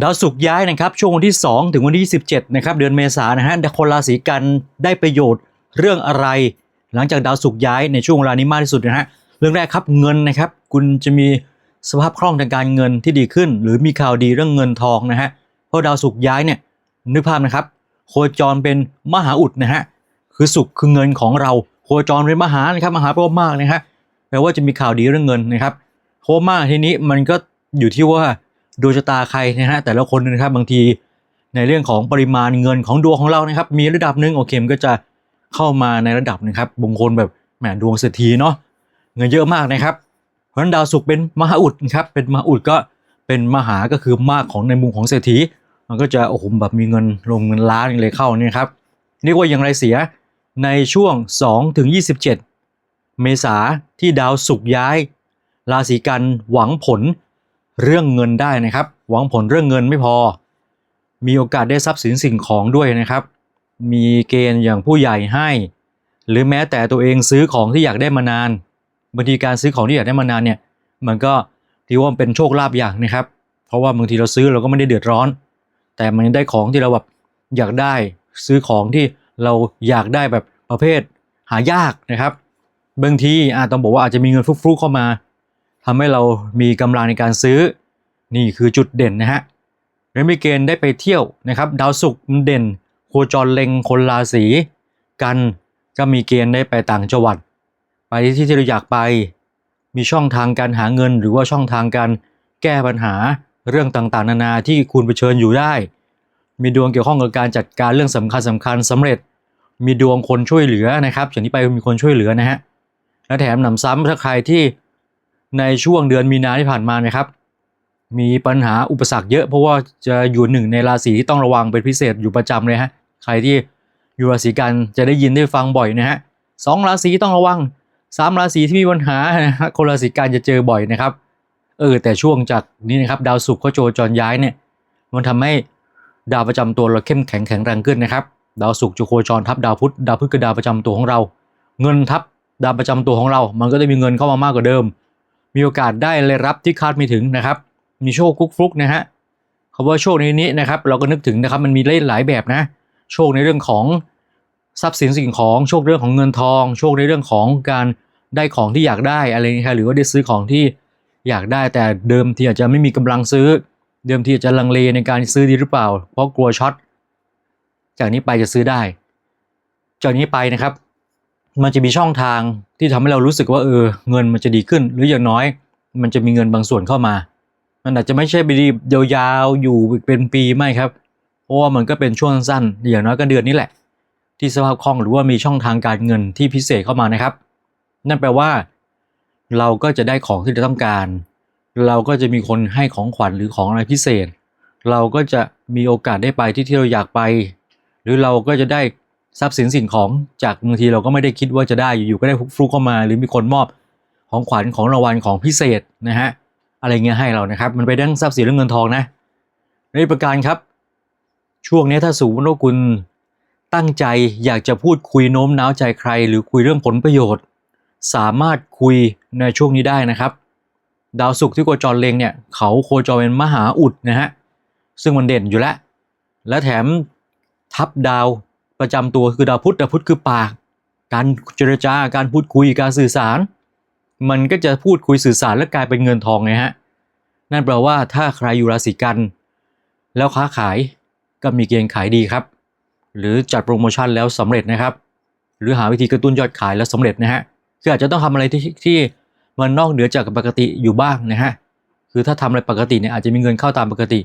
ดาวศุกร์ย้ายนะครับช่วงวันที่ 2 ถึงวันที่ 17นะครับเดือนเมษายนนะฮะคนราศีกันได้ประโยชน์เรื่องอะไร หลังจากดาวศุกร์ย้ายในช่วงเวลานี้มากที่สุดนะฮะเรื่องแรกครับเงินนะครับ คุณจะมีสภาพคล่องทางการเงินที่ดีขึ้น หรือมีข่าวดีเรื่องเงินทองนะฮะเพราะดาวศุกร์ย้ายเนี่ยนึกภาพนะครับ โคจรเป็นมหาอุดนะฮะคือศุกร์คือเงินของเราโคจรเป็นมหานะครับมหาแปลว่ามากนะฮะแปลว่าจะมีข่าวดีเรื่องเงินนะครับเพราะว่ามากทีนี้มันก็อยู่ที่ว่า ดวงชะตาใครนะฮะแต่ละคนนะครับบางทีในเรื่องของปริมาณเงินของดวงของเรานะครับ มีระดับหนึ่งโอเคมันก็จะเข้ามาในระดับนะครับบางคนแบบแหมดวงเศรษฐีเนาะเงินเยอะมากนะครับ เพราะฉะนั้นดาวศุกร์เป็นมหาอุดนะครับเป็นมหาอุดก็เป็นมหาก็คือมากของในมุมของเศรษฐี มันก็จะโอ้โหแบบมีเงินลงเงินล้านเลยเข้าเนี่ยครับเรียกว่าอย่างไรเสียในช่วง 2 ถึง 27 เมษาที่ดาวศุกร์ย้าย ราศีกันหวังผล เรื่องเงินได้นะครับ หวังผลเรื่องเงินไม่พอ มีโอกาสได้ทรัพย์สินสิ่งของด้วยนะครับ มีเกณฑ์อย่างผู้ใหญ่ให้ หรือแม้แต่ตัวเองซื้อของที่อยากได้มานานบางทีการซื้อของที่อยากได้มานานเนี่ย มันก็ถือว่าเป็นโชคลาภอย่างนะครับ เพราะว่าบางทีเราซื้อเราก็ไม่ได้เดือดร้อน แต่มันได้ของที่เราแบบอยากได้ซื้อของที่เราอยากได้แบบประเภทหายากนะครับ บางทีอาจต้องบอกว่าอาจจะมีเงินฟลุกๆเข้ามา ทำให้เรามีกำลังในการซื้อ นี่คือจุดเด่นนะฮะและมีเกณฑ์ได้ไปเที่ยวนะครับ ดาวศุกร์มันเด่น โคจรเล็งคนราศีกันก็มีเกณฑ์ได้ไปต่างจังหวัด ไปที่ที่เราอยากไป มีช่องทางการหาเงิน หรือว่าช่องทางการแก้ปัญหาเรื่องต่างๆ นานาที่คุณเผชิญอยู่ได้ มีดวงเกี่ยวข้องกับการจัดการเรื่องสำคัญสำคัญสำเร็จ มีดวงคนช่วยเหลือนะครับอย่างที่ไปมีคนช่วยเหลือนะฮะและแถมหนำซ้ำถ้าใครที่ ในช่วงเดือนมีนาที่ผ่านมานะครับ มีปัญหาอุปสรรคเยอะเพราะว่าจะอยู่หนึ่งในราศีที่ต้องระวังเป็นพิเศษอยู่ประจำเลยฮะใครที่อยู่ราศีกันจะได้ยินได้ฟังบ่อยนะฮะสองราศีต้องระวังสามราศีที่มีปัญหาคนราศีกันจะเจอบ่อยนะครับเออแต่ช่วงจากนี้นะครับดาวศุกร์เขาโจรจรย้ายเนี่ยมันทำให้ดาวประจำตัวเราเข้มแข็งแข็งแรงขึ้นนะครับดาวศุกร์จะโคจรทับดาวพุธดาวพุธคือดาวประจำตัวของเรา เงินทับดาวประจำตัวของเรา มันก็จะมีเงินเข้ามามากกว่าเดิม มีโอกาสได้รายรับที่คาดไม่ถึงนะครับ มีโชคกุกฟลุกนะฮะคำว่าโชคในนี้นะครับ เราก็นึกถึงนะครับมันมีหลายแบบนะ โชคในเรื่องของทรัพย์สินสิ่งของโชคเรื่องของเงินทอง โชคในเรื่องของการได้ของที่อยากได้อะไรอย่างเงี้ยครับหรือว่าได้ซื้อของที่อยากได้ แต่เดิมทีอาจจะไม่มีกำลังซื้อ เดิมทีอาจจะลังเลในการซื้อดีหรือเปล่า เพราะกลัวช็อตจากนี้ไปจะซื้อได้ จากนี้ไปนะครับ มันจะมีช่องทางที่ทำให้เรารู้สึกว่าเออเงินมันจะดีขึ้น หรืออย่างน้อย มันจะมีเงินบางส่วนเข้ามา มันอาจจะไม่ใช่ไปดียาวๆอยู่เป็นปีไม่ครับ เพราะว่ามันก็เป็นช่วงสั้นๆอย่างน้อยก็เดือนนี้แหละ ที่สภาพคล่องหรือว่ามีช่องทางการเงินที่พิเศษเข้ามานะครับ นั่นแปลว่า เราก็จะได้ของที่เราต้องการ เราก็จะมีคนให้ของขวัญหรือของอะไรพิเศษ เราก็จะมีโอกาสได้ไปที่ที่เราอยากไป หรือเราก็จะได้ ทรัพย์สินสิ่งของจากบางทีเราก็ไม่ได้คิดว่าจะได้อยู่ๆก็ได้ฟลุกเข้ามา หรือมีคนมอบของขวัญของรางวัลของพิเศษนะฮะอะไรเงี้ยให้เรานะครับ มันไปดั้งทรัพย์สินเรื่องเงินทองนะในประการครับ ช่วงนี้ถ้าสูงว่าคุณตั้งใจอยากจะพูดคุยโน้มน้าวใจใคร หรือคุยเรื่องผลประโยชน์ สามารถคุยในช่วงนี้ได้นะครับ ดาวศุกร์ที่โคจรเล็งเนี่ยเขาโคจรเป็นมหาอุดนะฮะซึ่งมันเด่นอยู่แล้วและแถมทับดาว ประจำตัวคือดาวพุธดาวพุธคือปาก การเจรจาการพูดคุยการสื่อสาร มันก็จะพูดคุยสื่อสารและกลายเป็นเงินทองไงฮะนั่นแปลว่าถ้าใครอยู่ราศีกัน แล้วค้าขายก็มีเกณฑ์ขายดีครับ หรือจัดโปรโมชั่นแล้วสำเร็จนะครับ หรือหาวิธีกระตุ้นยอดขายแล้วสำเร็จนะฮะคืออาจจะต้องทำอะไรที่ที่มันนอกเหนือจากปกติอยู่บ้างนะฮะคือถ้าทำอะไรปกติเนี่ยอาจจะมีเงินเข้าตามปกติ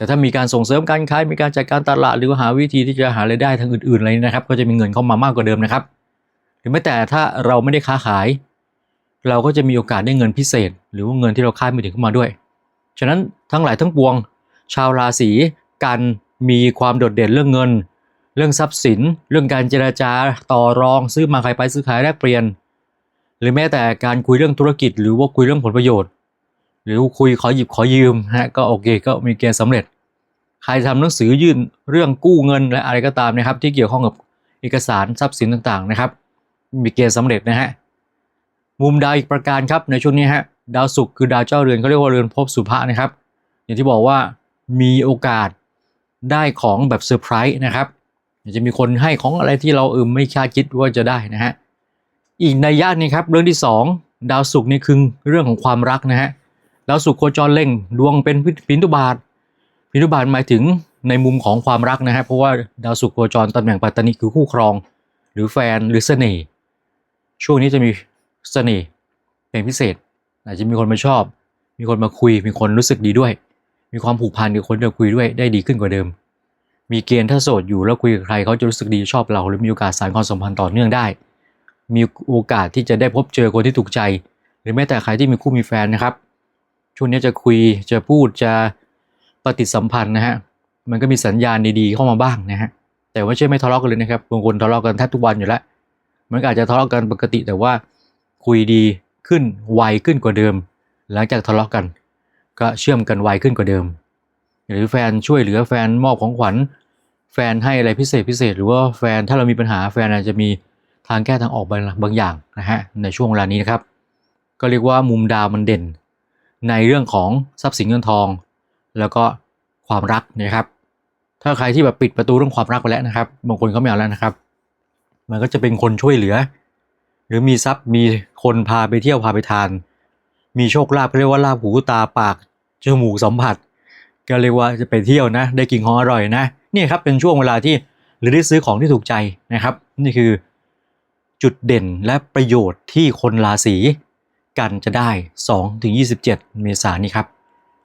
แต่ถ้ามีการส่งเสริมการขายมีการจัดการตลาดหรือหาวิธีที่จะหารายได้ทางอื่นๆอะไรนะครับ ก็จะมีเงินเข้ามามากกว่าเดิมนะครับ หรือแม้แต่ถ้าเราไม่ได้ค้าขาย เราก็จะมีโอกาสได้เงินพิเศษ หรือว่าเงินที่เราคาดไม่ถึงเข้ามาด้วย ฉะนั้นทั้งหลายทั้งปวง ชาวราศีกันมีความโดดเด่นเรื่องเงิน เรื่องทรัพย์สิน เรื่องการเจราจาต่อรองซื้อมาขายไปซื้อขายแลกเปลี่ยน หรือแม้แต่การคุยเรื่องธุรกิจ หรือว่าคุยเรื่องผลประโยชน์ หรือคุยขอหยิบขอยืมฮะก็โอเคก็มีเกณฑ์สำเร็จ ใครทำหนังสือยื่นเรื่องกู้เงินและอะไรก็ตามนะครับ ที่เกี่ยวข้องกับเอกสารทรัพย์สินต่างๆนะครับ มีเกณฑ์สำเร็จนะฮะมุมดาวอีกประการครับในช่วงนี้ฮะดาวศุกร์คือดาวเจ้าเรือนเขาเรียกว่าเรือนภพสุภะนะครับ อย่างที่บอกว่ามีโอกาสได้ของแบบเซอร์ไพรส์นะครับจะมีคนให้ของอะไรที่เราเออไม่คาดคิดว่าจะได้นะฮะอีกในย่านนี้ครับเรื่องที่สองดาวศุกร์นี่คือเรื่องของความรักนะฮะดาวศุกร์โคจรเล็งดวงเป็นปินทุบาท ปินุบาทหมายถึงในมุมของความรักนะฮะเพราะว่าดาวศุกร์โคจรตำแหน่งปัตตานีคือคู่ครอง หรือแฟนหรือเสน่ห์ช่วงนี้จะมีเสน่ห์เป็นพิเศษ อาจจะมีคนมาชอบ มีคนมาคุย มีคนรู้สึกดีด้วย มีความผูกพันกับคนที่เราคุยด้วยได้ดีขึ้นกว่าเดิม มีเกณฑ์ถ้าโสดอยู่แล้วคุยกับใครเขาจะรู้สึกดีชอบเรา หรือมีโอกาสสานความสัมพันธ์ต่อเนื่องได้ มีโอกาสที่จะได้พบเจอคนที่ถูกใจ หรือแม้แต่ใครที่มีคู่มีแฟนนะครับช่วงนี้จะคุยจะพูดจะ ปฏิสัมพันธ์นะฮะมันก็มีสัญญาณดีๆเข้ามาบ้างนะฮะแต่ว่าไม่ใช่ไม่ทะเลาะกันเลยนะครับบางคนทะเลาะกันแทบทุกวันอยู่แล้วมันอาจจะทะเลาะกันปกติแต่ว่าคุยดีขึ้นไวขึ้นกว่าเดิม หลังจากทะเลาะกัน ก็เชื่อมกันไวขึ้นกว่าเดิม หรือแฟนช่วยเหลือแฟนมอบของขวัญ แฟนให้อะไรพิเศษพิเศษ หรือว่าแฟนถ้าเรามีปัญหาแฟนอาจจะมีทางแก้ทางออกบางบางอย่างนะฮะในช่วงเวลานี้นะครับ ก็เรียกว่ามุมดาวมันเด่น ในเรื่องของทรัพย์สินเงินทอง แล้วก็ความรักนะครับ ถ้าใครที่แบบปิดประตูเรื่องความรักไปแล้วนะครับ บางคนเขาไม่เอาแล้วนะครับ มันก็จะเป็นคนช่วยเหลือ หรือมีทรัพย์มีคนพาไปเที่ยวพาไปทาน มีโชคลาภเขาเรียกว่าลาภหูตาปากจมูกสัมผัส ก็เรียกว่าจะไปเที่ยวนะ ได้กินของอร่อยนะนี่ครับเป็นช่วงเวลาที่หรือได้ซื้อของที่ถูกใจนะครับ นี่คือจุดเด่นและประโยชน์ที่คนราศีกันจะได้ 2-27 เมษายนนี้ครับ